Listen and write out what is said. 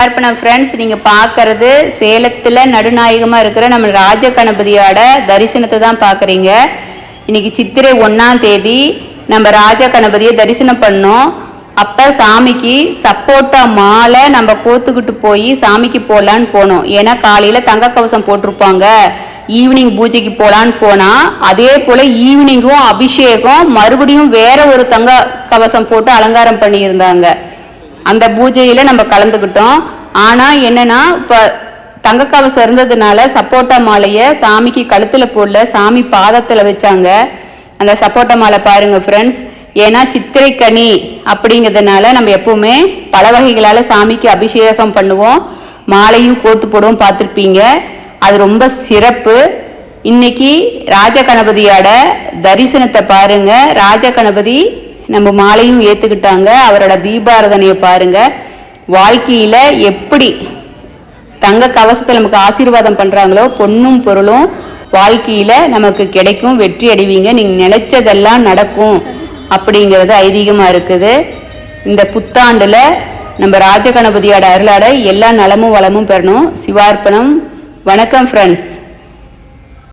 பார்ப்பன ஃப்ரெண்ட்ஸ் நீங்கள் பார்க்கறது சேலத்தில் நடுநாயகமாக இருக்கிற நம்ம ராஜ கணபதியோட தரிசனத்தை தான் பார்க்குறீங்க. இன்னைக்கு சித்திரை ஒன்றாம் தேதி நம்ம ராஜ கணபதியை தரிசனம் பண்ணோம். அப்போ சாமிக்கு சப்போட்டா மாலை நம்ம கோத்துக்கிட்டு போய் சாமிக்கு போகலான்னு போனோம். ஏன்னா காலையில் தங்க கவசம் போட்டிருப்பாங்க. ஈவினிங் பூஜைக்கு போகலான்னு போனால் அதே போல் ஈவினிங்கும் அபிஷேகம் மறுபடியும் வேற ஒரு தங்க கவசம் போட்டு அலங்காரம் பண்ணியிருந்தாங்க. அந்த பூஜையில் நம்ம கலந்துக்கிட்டோம். ஆனால் என்னென்னா இப்போ தங்க கவசம் இருந்ததுனால சப்போட்டா மாலையை சாமிக்கு கழுத்தில் போடல சாமி பாதத்தில் வச்சாங்க. அந்த சப்போட்டா மாலை பாருங்கள் ஃப்ரெண்ட்ஸ் ஏன்னா சித்திரைக்கனி அப்படிங்கிறதுனால நம்ம எப்பவுமே பல வகைகளால் சாமிக்கு அபிஷேகம் பண்ணுவோம். மாலையும் கோத்து போடுவோம் பார்த்துருப்பீங்க. அது ரொம்ப சிறப்பு. இன்னைக்கு ராஜ கணபதியோட தரிசனத்தை பாருங்க. ராஜ கணபதி நம்ம மாலையும் ஏத்துக்கிட்டாங்க. அவரோட தீபாரதனையை பாருங்க. வாழ்க்கையில எப்படி தங்க கவசத்தை நமக்கு ஆசீர்வாதம் பண்றாங்களோ பொண்ணும் பொருளும் வாழ்க்கையில நமக்கு கிடைக்கும். வெற்றி அடைவீங்க. நீங்க நினைச்சதெல்லாம் நடக்கும் அப்படிங்கிறது ஐதீகமா இருக்குது. இந்த புத்தாண்டுல நம்ம ராஜகணபதியோட அருளாட எல்லா நலமும் வளமும் பெறணும். சிவார்ப்பணம். வணக்கம் ஃப்ரெண்ட்ஸ்